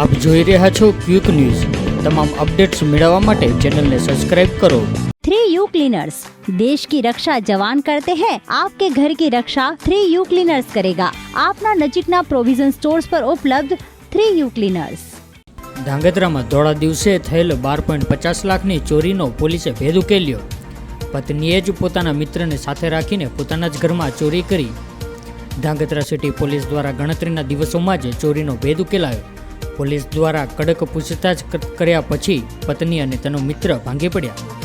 આપ જોઈ રહ્યા છો ક્વિક ન્યૂઝ. તમામ અપડેટ્સ મેળવવા માટે ચેનલને સબસ્ક્રાઇબ કરો. थ्री यू क्लीनर्स देश की रक्षा जवान करते हैं आपके ઘર કી રક્ષા થ્રી યુ ક્લીનર્સ કરેગા. આપના નજીકના પ્રોવિઝન સ્ટોર્સ પર ઉપલબ્ધ થ્રી યુ ક્લીનર્સ. ધાંગધ્રામાં ધોળા દિવસે થયેલો બાર પોઈન્ટ પચાસ લાખની ચોરીનો પોલીસે ભેદ ઉકેલ્યો. પત્નીએ જ પોતાના મિત્રને સાથે રાખીને પોતાના જ ઘરમાં ચોરી કરી. ધાંગધ્રા સિટી પોલીસ દ્વારા ગણતરીના દિવસોમાં જ ચોરીનો ભેદ ઉકેલાયો. પોલીસ દ્વારા કડક પૂછતાછ કર્યા પછી પત્ની અને તેનો મિત્ર ભાંગી પડ્યા.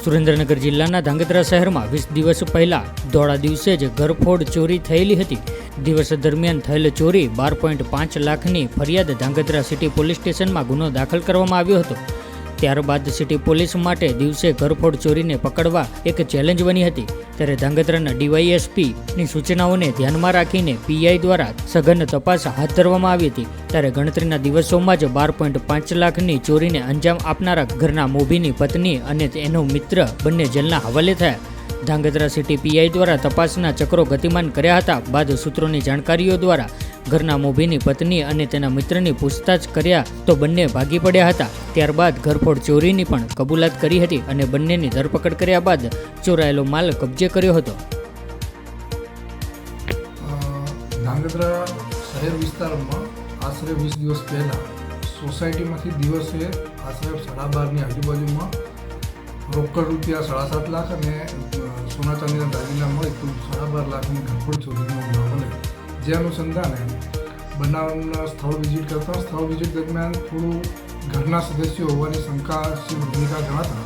સુરેન્દ્રનગર જિલ્લાના ધાંગધ્રા શહેરમાં વીસ દિવસ પહેલા ધોળા દિવસે જ ઘરફોડ ચોરી થયેલી હતી. દિવસ દરમિયાન થયેલ ચોરી બાર પોઈન્ટ પાંચ લાખની ફરિયાદ ધાંગધ્રા સિટી પોલીસ સ્ટેશનમાં ગુનો દાખલ કરવામાં આવ્યો હતો. ત્યારબાદ સિટી પોલીસ માટે દિવસે ઘરફોડ ચોરીને પકડવા એક ચેલેન્જ બની હતી. ત્યારે ધાંગધ્રાના ડીવાયએસપીની સૂચનાઓને ધ્યાનમાં રાખીને પીઆઈ દ્વારા સઘન તપાસ હાથ ધરવામાં આવી હતી. ત્યારે ગણતરીના દિવસોમાં જ બાર પોઈન્ટ પાંચ લાખની ચોરીને અંજામ આપનારા ઘરના મોભીની પત્ની અને એનો મિત્ર બંને જેલના હવાલે થયા. ધાંગધ્રા સિટી પીઆઈ દ્વારા તપાસના ચક્રો ગતિમાન કર્યા હતા. બાદ સૂત્રોની જાણકારીઓ દ્વારા ઘરના મોભીની પત્ની અને તેના મિત્રની પૂછતાછ કર્યા તો બંને ભાગી પડ્યા હતા. ત્યારબાદ ઘરફોડ ચોરીની પણ કબૂલાત કરી હતી અને બંનેની ધરપકડ કર્યા બાદ ચોરાયેલો માલ કબજે કર્યો હતો. અ, ધાંગધ્રા શહેર વિસ્તારમાં આશરે વીસ દિવસ પહેલાં સોસાયટીમાંથી દિવસે આશરે સાડા બારની આજુબાજુમાં રોકડ રૂપિયા સાડા સાત લાખ અને સોના ચાંદીના દાગીના મળી કુલ સાડા બાર લાખની ઘરફોડ ચોરીનો બને જે અનુસંધાને બનાવના સ્થળ વિઝિટ કરતા સ્થળ વિઝિટ દરમિયાન થોડું ઘરના સદસ્યો હોવાની શંકાશીલ ભૂમિકા જણાતા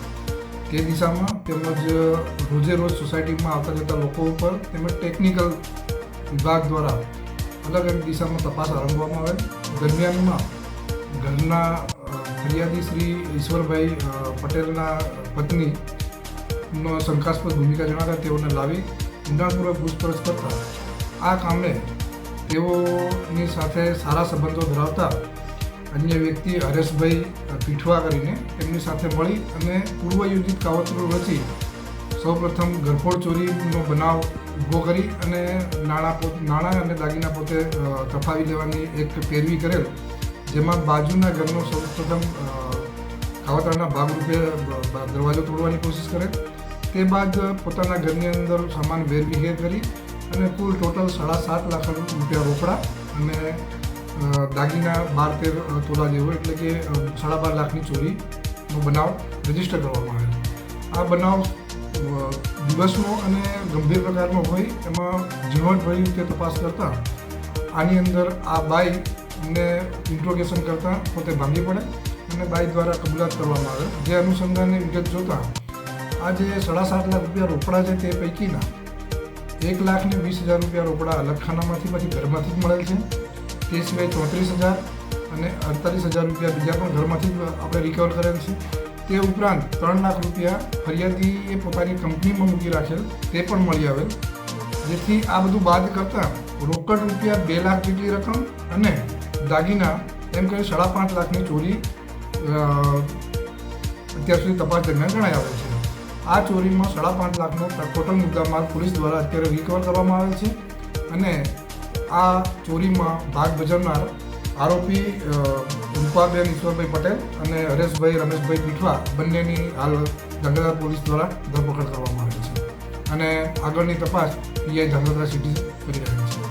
તે દિશામાં તેમજ રોજે રોજ સોસાયટીમાં આવતા જતા લોકો ઉપર તેમજ ટેકનિકલ વિભાગ દ્વારા અલગ અલગ દિશામાં તપાસ આરંભવામાં આવેલ. દરમિયાનમાં ઘરના ફરિયાદી શ્રી ઈશ્વરભાઈ પટેલના પત્ની નો શંકાસ્પદ ભૂમિકા જણાતા તેઓને લાવી ઊંડાણપૂર્વક પૂછપરછ કરતા. આ કામે તેઓની સાથે સારા સંબંધો ધરાવતા અન્ય વ્યક્તિ હરેશભાઈ પીઠવા કરીને તેમની સાથે મળી અને પૂર્વયોજિત કાવતરું રચી સૌપ્રથમ ગરફોડ ચોરીનો બનાવ ઊભો કરી અને નાણાં પોત નાણાં અને દાગીના પોતે તફાવી લેવાની એક પેરવી કરેલ જેમાં બાજુના ઘરનો સૌપ્રથમ અ, કાવતરાના ભાગરૂપે દરવાજો તોડવાની કોશિશ કરે તે બાદ પોતાના ઘરની અંદર સામાન વેરવિહેર કરી અને કુલ ટોટલ સાડા સાત લાખ રૂપિયા રોકડા અને દાગીના બાર તેર તોલા જેવો, એટલે કે સાડા બાર લાખની ચોરીનો બનાવ રજિસ્ટર કરવામાં આવ્યો આ બનાવ દિવસનો અને ગંભીર પ્રકારનો હોય, એમાં ઝીણવટભરી રીતે તપાસ કરતાં, આની અંદર આ બાઈને ઇન્ટ્રોગેશન કરતાં પોતે ભાંગી પડે અને બાઈ દ્વારા કબૂલાત કરવામાં આવે. જે અનુસંધાનને વિગત જોતાં, આ જે સાડા સાત લાખ રૂપિયા રોકડા છે તે પૈકીના એક લાખ ને વીસ હજાર રૂપિયા રોકડા અલગખાનામાંથી પછી ઘરમાંથી જ મળેલ છે. તે સિવાય ચોત્રીસ હજાર અને અડતાલીસ હજાર રૂપિયા બીજા પણ ઘરમાંથી જ આપણે રિકવર કરેલ છે. તે ઉપરાંત ત્રણ લાખ રૂપિયા ફરિયાદીએ પોતાની કંપનીમાં મૂકી રાખેલ, તે પણ મળી આવેલ. જેથી આ બધું બાદ કરતાં રોકડ રૂપિયા બે લાખ જેટલી રકમ અને દાગીના, એમ કહે સાડા પાંચ લાખની ચોરી અત્યાર સુધી તપાસ દરમિયાન જણાઈ આવે છે. આ ચોરીમાં સાડા પાંચ લાખનો ટોટલ મુદ્દામાલ પોલીસ દ્વારા અત્યારે રિકવર કરવામાં આવેલ છે અને આ ચોરીમાં ભાગ ભજવનાર આરોપી રૂપાબેન ઈશ્વરભાઈ પટેલ અને હરેશભાઈ, રમેશભાઈ પીઠવા બંનેની હાલ ધંગધ્રા પોલીસ દ્વારા ધરપકડ કરવામાં આવી છે અને આગળની તપાસ પીઆઈ ધંગધ્રા સિટી કરી રહ્યા છે.